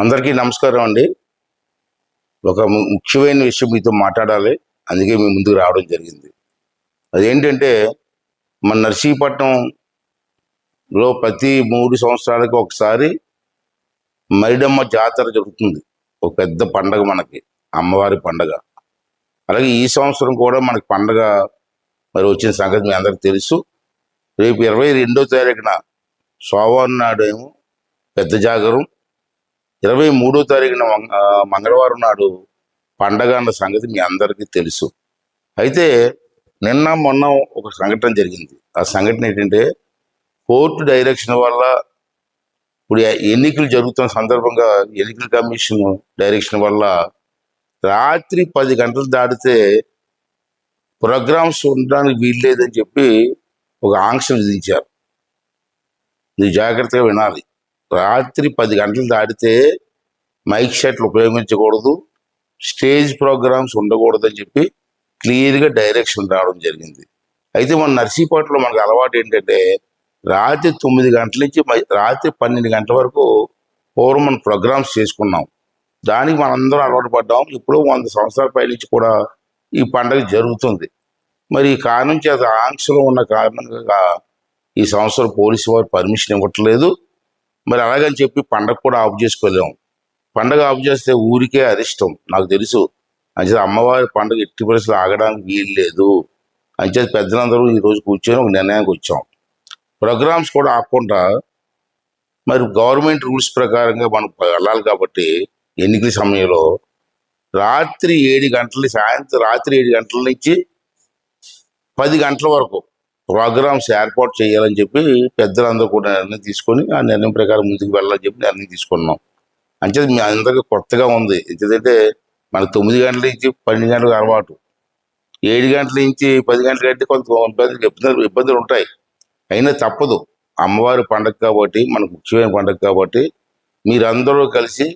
అందరికీ నమస్కారం అండి. ఒక ముఖ్యమైన విషయం మీతో మాట్లాడాలి. అందుకే మీ ముందుకు రావడం జరిగింది. అదేంటంటే మన నర్సీపట్నంలో ప్రతి మూడు సంవత్సరాలకు ఒకసారి మరిడమ్మ జాతర జరుగుతుంది. ఒక పెద్ద పండగ మనకి అమ్మవారి పండగ. అలాగే ఈ సంవత్సరం కూడా మనకి పండగ మరి వచ్చిన సంగతి మీ అందరికి తెలుసు. రేపు ఇరవై రెండో తారీఖున సోమవారం నాడు ఏమో పెద్ద జాగరం. ఇరవై మూడో తారీఖున మంగళవారం నాడు పండగ అన్న సంగతి మీ అందరికీ తెలుసు. అయితే నిన్న మొన్న ఒక సంఘటన జరిగింది. ఆ సంఘటన ఏంటంటే కోర్టు డైరెక్షన్ వల్ల ఇప్పుడు ఎన్నికలు జరుగుతున్న సందర్భంగా ఎన్నికల కమిషన్ డైరెక్షన్ వల్ల రాత్రి పది గంటలు దాటితే ప్రోగ్రామ్స్ ఉండడానికి వీల్లేదని చెప్పి ఒక ఆంక్ష విధించారు. నీ జాగ్రత్తగా వినాలి. రాత్రి పది గంటలు దాటితే మైక్ సెట్లు ఉపయోగించకూడదు. స్టేజ్ ప్రోగ్రామ్స్ ఉండకూడదని చెప్పి క్లియర్గా డైరెక్షన్ రావడం జరిగింది. అయితే మన నర్సీపట్నంలో మనకు అలవాటు ఏంటంటే రాత్రి తొమ్మిది గంటల నుంచి మై- రాత్రి పన్నెండు గంటల వరకు పూర్వం మనం ప్రోగ్రామ్స్ చేసుకున్నాం. దానికి మనందరం అలవాటు పడ్డాం. ఇప్పుడు వంద సంవత్సరాల పై నుంచి కూడా ఈ పండుగ జరుగుతుంది. మరి ఈ కారణం చేత ఆంక్షలు ఉన్న కారణంగా ఈ సంవత్సరం పోలీసు వారు పర్మిషన్ ఇవ్వట్లేదు. మరి అలాగని చెప్పి పండగ కూడా ఆఫ్ చేసుకోలేము పండగ ఆఫ్ చేస్తే ఊరికే అరిష్టం. నాకు తెలుసు. అంచేత అమ్మవారి పండుగ ఎట్టి పరిస్థితులు ఆగడానికి వీలు లేదు. చెప్పి పెద్దలందరూ ఈ రోజు కూర్చొని ఒక నిర్ణయానికి వచ్చాం. ప్రోగ్రామ్స్ కూడా ఆకుండా మరి గవర్నమెంట్ రూల్స్ ప్రకారంగా మనం వెళ్ళాలి కాబట్టి ఎన్నికల సమయంలో రాత్రి ఏడు గంటల సాయంత్రం రాత్రి ఏడు గంటల నుంచి పది గంటల వరకు ప్రోగ్రామ్స్ ఏర్పాటు చేయాలని చెప్పి పెద్దలందరూ కూడా నిర్ణయం తీసుకొని ఆ నిర్ణయం ప్రకారం ముందుకు వెళ్ళాలని చెప్పి నిర్ణయం తీసుకున్నాం. అంటే మీ అందరికీ కొత్తగా ఉంది. ఎందుకంటే మనకు తొమ్మిది గంటల నుంచి పన్నెండు గంటలకు అలవాటు. ఏడు గంటల నుంచి పది గంటల కంటే కొంత ఇబ్బందులు ఇబ్బందులు ఇబ్బందులు ఉంటాయి. అయినా తప్పదు. అమ్మవారి పండగ కాబట్టి మనకు ముఖ్యమైన పండగ కాబట్టి మీరందరూ కలిసి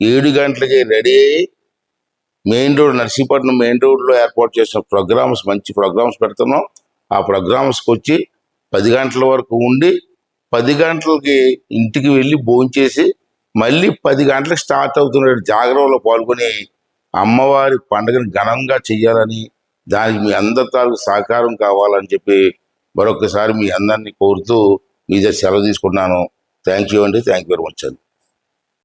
ఏడు గంటలకి రెడీ అయ్యి మెయిన్ రోడ్ నర్సీపట్నం మెయిన్ రోడ్లో ఏర్పాటు చేసిన ప్రోగ్రామ్స్ మంచి ప్రోగ్రామ్స్ పెడుతున్నాం. ఆ ప్రోగ్రామ్స్కి వచ్చి పది గంటల వరకు ఉండి పది గంటలకి ఇంటికి వెళ్ళి భోంచేసి మళ్ళీ పది గంటలకు స్టార్ట్ అవుతున్న జాగ్రత్తలో పాల్గొని అమ్మవారి పండుగను ఘనంగా చెయ్యాలని దానికి మీ అందరి తాలూకు సహకారం కావాలని చెప్పి మరొకసారి మీ అందరినీ కోరుతూ మీ సెలవు తీసుకున్నాను థ్యాంక్ యూ అండి. థ్యాంక్ యూ వెరీ మచ్ అండి.